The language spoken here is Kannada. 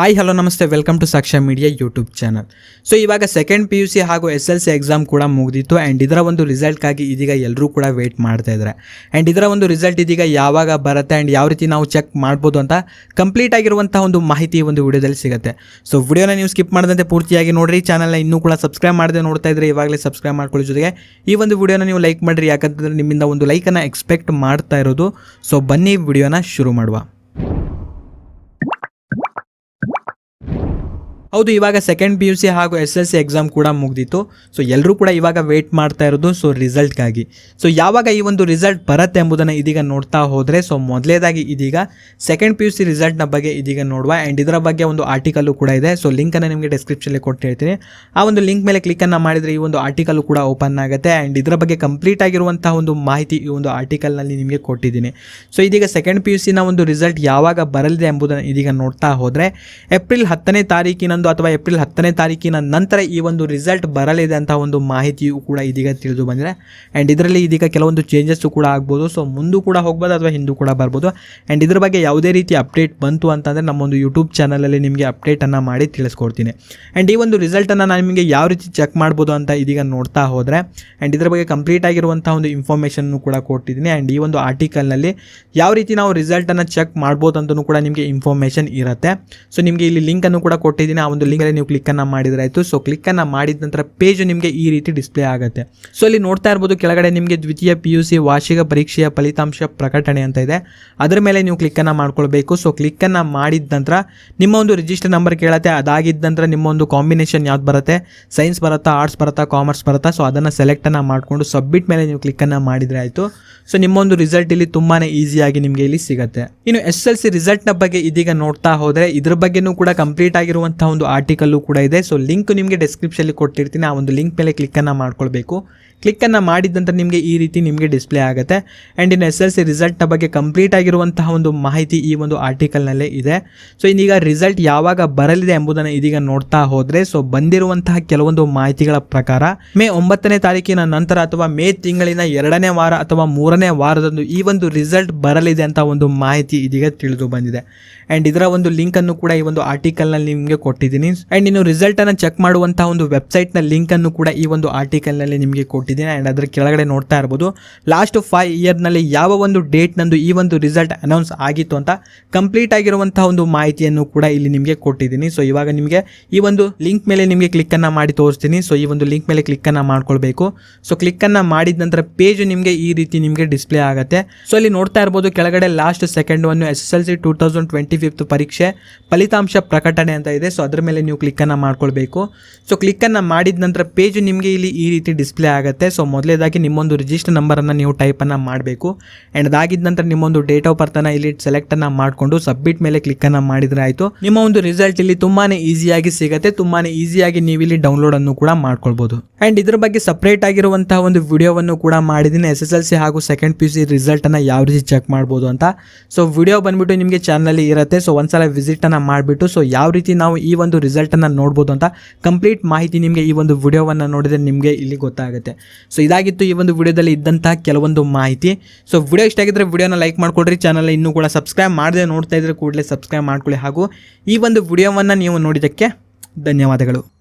ಹಾಯ್ ಹಲೋ ನಮಸ್ತೆ. Welcome to Saksha media YouTube channel so ಇವಾಗ ಸೆಕೆಂಡ್ ಪಿ ಯು ಸಿ ಹಾಗೂ ಎಸ್ ಎಲ್ ಸಿ ಎಕ್ಸಾಮ್ ಕೂಡ ಮುಗಿದಿತ್ತು ಆ್ಯಂಡ್ ಇದರ ಒಂದು ರಿಸಲ್ಟ್ಗಾಗಿ ಇದೀಗ ಎಲ್ಲರೂ ಕೂಡ ವೆಯ್ಟ್ ಮಾಡ್ತಾ ಇದ್ದಾರೆ. ಆ್ಯಂಡ್ ಇದರ ಒಂದು ರಿಸಲ್ಟ್ ಇದೀಗ ಯಾವಾಗ ಬರುತ್ತೆ ಆ್ಯಂಡ್ ಯಾವ ರೀತಿ ನಾವು ಚೆಕ್ ಮಾಡ್ಬೋದು ಅಂತ ಕಂಪ್ಲೀಟ್ ಆಗಿರುವಂಥ ಒಂದು ಮಾಹಿತಿ ಒಂದು ವಿಡಿಯೋದಲ್ಲಿ ಸಿಗುತ್ತೆ. ಸೊ ವಿಡಿಯೋನ ನೀವು ಸ್ಕಿಪ್ ಮಾಡದಂತೆ ಪೂರ್ತಿಯಾಗಿ ನೋಡಿರಿ. ಚಾನಲ್ನ ಇನ್ನೂ ಕೂಡ ಸಬ್ಸ್ಕ್ರೈಬ್ ಮಾಡದೆ ನೋಡ್ತಾ ಇದ್ದರೆ ಇವಾಗಲೇ ಸಬ್ಸ್ಕ್ರೈಬ್ ಮಾಡ್ಕೊಳ್ಳಿ ಜೊತೆಗೆ ಈ ಒಂದು ವಿಡಿಯೋನ ನೀವು ಲೈಕ್ ಮಾಡಿರಿ. ಯಾಕಂತಂದರೆ ನಿಮ್ಮಿಂದ ಒಂದು ಲೈಕನ್ನು ಎಕ್ಸ್ಪೆಕ್ಟ್ ಮಾಡ್ತಾ ಇರೋದು. ಸೊ ಬನ್ನಿ ವಿಡಿಯೋನ ಶುರು ಮಾಡುವ. ಹೌದು, ಇವಾಗ ಸೆಕೆಂಡ್ ಪಿ ಯು ಸಿ ಹಾಗೂ ಎಸ್ ಎಸ್ ಸಿ ಎಕ್ಸಾಮ್ ಕೂಡ ಮುಗ್ದಿತ್ತು. ಸೊ ಎಲ್ಲರೂ ಕೂಡ ಇವಾಗ ವೇಟ್ ಮಾಡ್ತಾ ಇರೋದು ಸೊ ರಿಸಲ್ಟ್ಗಾಗಿ ಸೊ ಯಾವಾಗ ಈ ಒಂದು ರಿಸಲ್ಟ್ ಬರುತ್ತೆ ಎಂಬುದನ್ನು ಇದೀಗ ನೋಡ್ತಾ ಹೋದರೆ ಸೊ ಮೊದಲೇದಾಗಿ ಇದೀಗ ಸೆಕೆಂಡ್ ಪಿ ಯು ಸಿ ರಿಸಲ್ಟ್ನ ಬಗ್ಗೆ ಇದೀಗ ನೋಡುವ. ಆ್ಯಂಡ್ ಇದರ ಬಗ್ಗೆ ಒಂದು ಆರ್ಟಿಕಲ್ಲು ಕೂಡ ಇದೆ. ಸೊ ಲಿಂಕನ್ನು ನಿಮಗೆ ಡಿಸ್ಕ್ರಿಪ್ಷನಲ್ಲಿ ಹೇಳ್ತೀನಿ. ಆ ಒಂದು ಲಿಂಕ್ ಮೇಲೆ ಕ್ಲಿಕ್ಕನ್ನು ಮಾಡಿದರೆ ಈ ಒಂದು ಆರ್ಟಿಕಲ್ ಕೂಡ ಓಪನ್ ಆಗುತ್ತೆ. ಆ್ಯಂಡ್ ಇದರ ಬಗ್ಗೆ ಕಂಪ್ಲೀಟ್ ಆಗಿರುವಂತಹ ಒಂದು ಮಾಹಿತಿ ಈ ಒಂದು ಆರ್ಟಿಕಲ್ನಲ್ಲಿ ನಿಮಗೆ ಕೊಟ್ಟಿದ್ದೀನಿ. ಸೊ ಇದೀಗ ಸೆಕೆಂಡ್ ಪಿ ಯು ಸಿನ ಒಂದು ರಿಸಲ್ಟ್ ಯಾವಾಗ ಬರಲಿದೆ ಎಂಬುದನ್ನು ಇದೀಗ ನೋಡ್ತಾ ಹೋದರೆ ಏಪ್ರಿಲ್ ಹತ್ತನೇ ತಾರೀಕಿನಂದು ಅಥವಾ ಏಪ್ರಿಲ್ ಹತ್ತನೇ ತಾರೀಕಿನ ನಂತರ ಈ ಒಂದು ರಿಸಲ್ಟ್ ಬರಲಿದೆ ಅಂತ ಒಂದು ಮಾಹಿತಿಯು ಕೂಡ ಇದೀಗ ತಿಳಿದು ಬಂದಿದೆ. ಆ್ಯಂಡ್ ಇದರಲ್ಲಿ ಇದೀಗ ಕೆಲವೊಂದು ಚೇಂಜಸ್ಸು ಕೂಡ ಆಗ್ಬೋದು. ಸೊ ಮುಂದೂ ಕೂಡ ಹೋಗ್ಬೋದು ಅಥವಾ ಹಿಂದೂ ಕೂಡ ಬರ್ಬೋದು. ಆ್ಯಂಡ್ ಇದ್ರ ಬಗ್ಗೆ ಯಾವುದೇ ರೀತಿ ಅಪ್ಡೇಟ್ ಬಂತು ಅಂತಂದರೆ ನಮ್ಮೊಂದು ಯೂಟ್ಯೂಬ್ ಚಾನಲಲ್ಲಿ ನಿಮಗೆ ಅಪ್ಡೇಟನ್ನು ಮಾಡಿ ತಿಳಿಸ್ಕೊಡ್ತೀನಿ. ಆ್ಯಂಡ್ ಈ ಒಂದು ರಿಸಲ್ಟನ್ನು ನಾನು ನಿಮಗೆ ಯಾವ ರೀತಿ ಚೆಕ್ ಮಾಡ್ಬೋದು ಅಂತ ಇದೀಗ ನೋಡ್ತಾ ಹೋದರೆ ಆ್ಯಂಡ್ ಇದ್ರ ಬಗ್ಗೆ ಕಂಪ್ಲೀಟ್ ಆಗಿರುವಂಥ ಒಂದು ಇನ್ಫಾರ್ಮೇಷನ್ನು ಕೂಡ ಕೊಟ್ಟಿದ್ದೀನಿ. ಆ್ಯಂಡ್ ಈ ಒಂದು ಆರ್ಟಿಕಲ್ನಲ್ಲಿ ಯಾವ ರೀತಿ ನಾವು ರಿಸಲ್ಟನ್ನು ಚೆಕ್ ಮಾಡ್ಬೋದು ಅಂತಲೂ ಕೂಡ ನಿಮಗೆ ಇನ್ಫಾರ್ಮೇಷನ್ ಇರುತ್ತೆ. ಸೊ ನಿಮಗೆ ಇಲ್ಲಿ ಲಿಂಕನ್ನು ಕೂಡ ಕೊಟ್ಟಿದ್ದೀನಿ. ಒಂದು ಲಿಂಕಲ್ಲಿ ನೀವು ಕ್ಲಿಕ್ಕನ್ನು ಮಾಡಿದ್ರೆ ಆಯಿತು. ಸೊ ಕ್ಲಿಕ್ಕನ್ನು ಮಾಡಿದ ನಂತರ ಪೇಜ್ ನಿಮಗೆ ಈ ರೀತಿ ಡಿಸ್ಪ್ಲೇ ಆಗುತ್ತೆ. ಸೊ ಇಲ್ಲಿ ನೋಡ್ತಾ ಇರ್ಬೋದು, ಕೆಳಗಡೆ ನಿಮಗೆ ದ್ವಿತೀಯ ಪಿ ಯು ಸಿ ವಾರ್ಷಿಕ ಪರೀಕ್ಷೆಯ ಫಲಿತಾಂಶ ಪ್ರಕಟಣೆ ಅಂತ ಇದೆ. ಅದರ ಮೇಲೆ ನೀವು ಕ್ಲಿಕ್ಕನ್ನು ಮಾಡ್ಕೊಳ್ಬೇಕು. ಸೊ ಕ್ಲಿಕ್ಕನ್ನು ಮಾಡಿದ ನಂತರ ನಿಮ್ಮ ಒಂದು ರಿಜಿಸ್ಟರ್ ನಂಬರ್ ಕೇಳುತ್ತೆ. ಅದಾಗಿದ್ದ ನಂತರ ನಿಮ್ಮ ಒಂದು ಕಾಂಬಿನೇಷನ್ ಯಾವ್ದು ಬರುತ್ತೆ? ಸೈನ್ಸ್ ಬರುತ್ತಾ ಆರ್ಟ್ಸ್ ಬರುತ್ತಾ ಕಾಮರ್ಸ್ ಬರುತ್ತಾ? ಸೊ ಅದನ್ನು ಸೆಲೆಕ್ಟನ್ನು ಮಾಡಿಕೊಂಡು ಸಬ್ಮಿಟ್ ಮೇಲೆ ನೀವು ಕ್ಲಿಕ್ಕನ್ನು ಮಾಡಿದರೆ ಆಯಿತು. ಸೊ ನಿಮ್ಮ ಒಂದು ರಿಸಲ್ಟ್ ಇಲ್ಲಿ ತುಂಬಾ ಈಸಿಯಾಗಿ ನಿಮಗೆ ಇಲ್ಲಿ ಸಿಗುತ್ತೆ. ಇನ್ನು ಎಸ್ ಎಲ್ ಸಿ ರಿಸಲ್ಟ್ನ ಬಗ್ಗೆ ಇದೀಗ ನೋಡ್ತಾ ಹೋದರೆ, ಇದ್ರ ಬಗ್ಗೆನೂ ಕೂಡ ಕಂಪ್ಲೀಟ್ ಆಗಿರುವಂಥ ಒಂದು ಆರ್ಟಿಕಲ್ಲು ಕೂಡ ಇದೆ. ಸೊ ಲಿಂಕ್ ನಿಮಗೆ ಡಿಸ್ಕ್ರಿಪ್ಷನಲ್ಲಿ ಕೊಟ್ಟಿರ್ತೀನಿ. ಆ ಒಂದು ಲಿಂಕ್ ಮೇಲೆ ಕ್ಲಿಕ್ಕನ್ನು ಮಾಡ್ಕೊಳ್ಬೇಕು. ಕ್ಲಿಕ್ಕನ್ನು ಮಾಡಿದ ನಂತರ ನಿಮಗೆ ಈ ರೀತಿ ನಿಮಗೆ ಡಿಸ್ಪ್ಲೇ ಆಗುತ್ತೆ. And in S L C ರಿಸಲ್ಟ್ನ ಬಗ್ಗೆ ಕಂಪ್ಲೀಟ್ ಆಗಿರುವಂತಹ ಒಂದು ಮಾಹಿತಿ ಈ ಒಂದು ಆರ್ಟಿಕಲ್ನಲ್ಲೇ ಇದೆ. ಸೊ ಇನ್ನೀಗ ರಿಸಲ್ಟ್ ಯಾವಾಗ ಬರಲಿದೆ ಎಂಬುದನ್ನು ಇದೀಗ ನೋಡ್ತಾ ಹೋದರೆ ಸೊ ಬಂದಿರುವಂತಹ ಕೆಲವೊಂದು ಮಾಹಿತಿಗಳ ಪ್ರಕಾರ, ಮೇ ಒಂಬತ್ತನೇ ತಾರೀಕಿನ ನಂತರ ಅಥವಾ ಮೇ ತಿಂಗಳಿನ ಎರಡನೇ ವಾರ ಅಥವಾ ಮೂರನೇ ವಾರದಂದು ಈ ಒಂದು ರಿಸಲ್ಟ್ ಬರಲಿದೆ ಅಂತ ಒಂದು ಮಾಹಿತಿ ಇದೀಗ ತಿಳಿದು ಬಂದಿದೆ. ಆ್ಯಂಡ್ ಇದರ ಒಂದು ಲಿಂಕನ್ನು ಕೂಡ ಈ ಒಂದು ಆರ್ಟಿಕಲ್ನಲ್ಲಿ ನಿಮಗೆ ಕೊಟ್ಟಿದ್ದೀನಿ. ಅಂಡ್ ಇನ್ನು ಅನ್ನ ಚೆಕ್ ಮಾಡುವಂತಹ ಒಂದು ವೆಬ್ಸೈಟ್ನ ಲಿಂಕ್ ಅನ್ನು ಕೂಡ ಈ ಒಂದು ಆರ್ಟಿಕಲ್ನಲ್ಲಿ ನಿಮಗೆ ಕೊಟ್ಟಿದ್ದೀನಿ. ಅಂಡ್ ಅದರ ಕೆಳಗಡೆ ನೋಡ್ತಾ ಇರಬಹುದು ಲಾಸ್ಟ್ ಫೈವ್ ಇಯರ್ನಲ್ಲಿ ಯಾವ ಒಂದು ಡೇಟ್ ನಂದು ಈ ಒಂದು ರಿಸಲ್ಟ್ ಅನೌನ್ಸ್ ಆಗಿತ್ತು ಅಂತ ಕಂಪ್ಲೀಟ್ ಆಗಿರುವಂತಹ ಒಂದು ಮಾಹಿತಿಯನ್ನು ಕೂಡ ಇಲ್ಲಿ ನಿಮಗೆ ಕೊಟ್ಟಿದ್ದೀನಿ. ಸೊ ಇವಾಗ ನಿಮಗೆ ಈ ಒಂದು ಲಿಂಕ್ ಮೇಲೆ ನಿಮಗೆ ಕ್ಲಿಕ್ ಅನ್ನ ಮಾಡಿ ತೋರಿಸ್ತೀನಿ. ಸೊ ಈ ಒಂದು ಲಿಂಕ್ ಮೇಲೆ ಕ್ಲಿಕ್ ಅನ್ನ ಮಾಡ್ಕೊಳ್ಬೇಕು. ಸೊ ಕ್ಲಿಕ್ಕನ್ನು ಮಾಡಿದ ನಂತರ ಪೇಜ್ ನಿಮಗೆ ಈ ರೀತಿ ನಿಮಗೆ ಡಿಸ್ಪ್ಲೇ ಆಗುತ್ತೆ. ಸೊ ಇಲ್ಲಿ ನೋಡ್ತಾ ಇರ್ಬೋದು ಕೆಳಗಡೆ last second one S S L C two thousand twenty fifth ಪರೀಕ್ಷೆ ಫಲಿತಾಂಶ ಪ್ರಕಟಣೆ ಅಂತ ಇದೆ. ಸೊ ಅದರ ಮೇಲೆ ನೀವು ಕ್ಲಿಕ್ಕನ್ನು ಮಾಡ್ಕೊಳ್ಬೇಕು. ಸೊ ಕ್ಲಿಕ್ಕನ್ನು ಮಾಡಿದ ನಂತರ ಪೇಜ್ ನಿಮಗೆ ಇಲ್ಲಿ ಈ ರೀತಿ ಡಿಸ್ಪ್ಲೇ ಆಗುತ್ತೆ. ಸೊ ಮೊದಲೇದಾಗಿ ನಿಮ್ಮೊಂದು ರಿಜಿಸ್ಟರ್ ನಂಬರನ್ನು ನೀವು ಟೈಪನ್ನು ಮಾಡಬೇಕು. ಆ್ಯಂಡ್ ಅದಾಗಿದ್ದ ನಂತರ ನಿಮ್ಮೊಂದು ಡೇಟ್ ಆಫ್ ಬರ್ತನ್ನು ಇಲ್ಲಿ ಸೆಲೆಕ್ಟನ್ನು ಮಾಡಿಕೊಂಡು ಸಬ್ಮಿಟ್ ಮೇಲೆ ಕ್ಲಿಕ್ಕನ್ನು ಮಾಡಿದರೆ ಆಯಿತು. ನಿಮ್ಮ ಒಂದು ರಿಸಲ್ಟ್ ಇಲ್ಲಿ ತುಂಬಾ ಈಸಿಯಾಗಿ ಸಿಗುತ್ತೆ. ತುಂಬಾ ಈಸಿಯಾಗಿ ನೀವು ಇಲ್ಲಿ ಡೌನ್ಲೋಡನ್ನು ಕೂಡ ಮಾಡ್ಕೊಳ್ಬೋದು. ಆ್ಯಂಡ್ ಇದ್ರ ಬಗ್ಗೆ ಸಪ್ರೇಟ್ ಆಗಿರುವಂತಹ ಒಂದು ವಿಡಿಯೋವನ್ನು ಕೂಡ ಮಾಡಿದ್ದೀನಿ. ಎಸ್ ಎಸ್ ಎಲ್ ಸಿ ಹಾಗೂ ಸೆಕೆಂಡ್ ಪಿ ಯು ಸಿ ರಿಸಲ್ಟನ್ನು ಯಾವ ರೀತಿ ಚೆಕ್ ಮಾಡ್ಬೋದು ಅಂತ. ಸೊ ವಿಡಿಯೋ ಬಂದ್ಬಿಟ್ಟು ನಿಮಗೆ ಚಾನಲಲ್ಲಿ ಇರುತ್ತೆ. ಸೊ ಒಂದ್ಸಲ ವಿಸಿಟನ್ನು ಮಾಡಿಬಿಟ್ಟು. ಸೊ ಯಾವ ರೀತಿ ನಾವು ಈ ಒಂದು ರಿಸಲ್ಟನ್ನು ನೋಡ್ಬೋದು ಅಂತ ಕಂಪ್ಲೀಟ್ ಮಾಹಿತಿ ನಿಮಗೆ ಈ ಒಂದು ವಿಡಿಯೋವನ್ನು ನೋಡಿದರೆ ನಿಮಗೆ ಇಲ್ಲಿ ಗೊತ್ತಾಗುತ್ತೆ. ಸೊ ಇದಾಗಿತ್ತು ಈ ಒಂದು ವಿಡಿಯೋದಲ್ಲಿ ಇದ್ದಂತಹ ಕೆಲವೊಂದು ಮಾಹಿತಿ. ಸೊ ವಿಡಿಯೋ ಇಷ್ಟ ಆಗಿದ್ರೆ ವಿಡಿಯೋನ ಲೈಕ್ ಮಾಡ್ಕೊಳ್ರಿ ಚಾನಲ್ ಇನ್ನೂ ಕೂಡ ಸಬ್ಸ್ಕ್ರೈಬ್ ಮಾಡದೆ ನೋಡ್ತಾ ಇದ್ರೆ ಕೂಡಲೇ ಸಬ್ಸ್ಕ್ರೈಬ್ ಮಾಡ್ಕೊಳ್ಳಿ. ಹಾಗೂ ಈ ಒಂದು ವಿಡಿಯೋವನ್ನು ನೀವು ನೋಡಿದ್ದಕ್ಕೆ ಧನ್ಯವಾದಗಳು.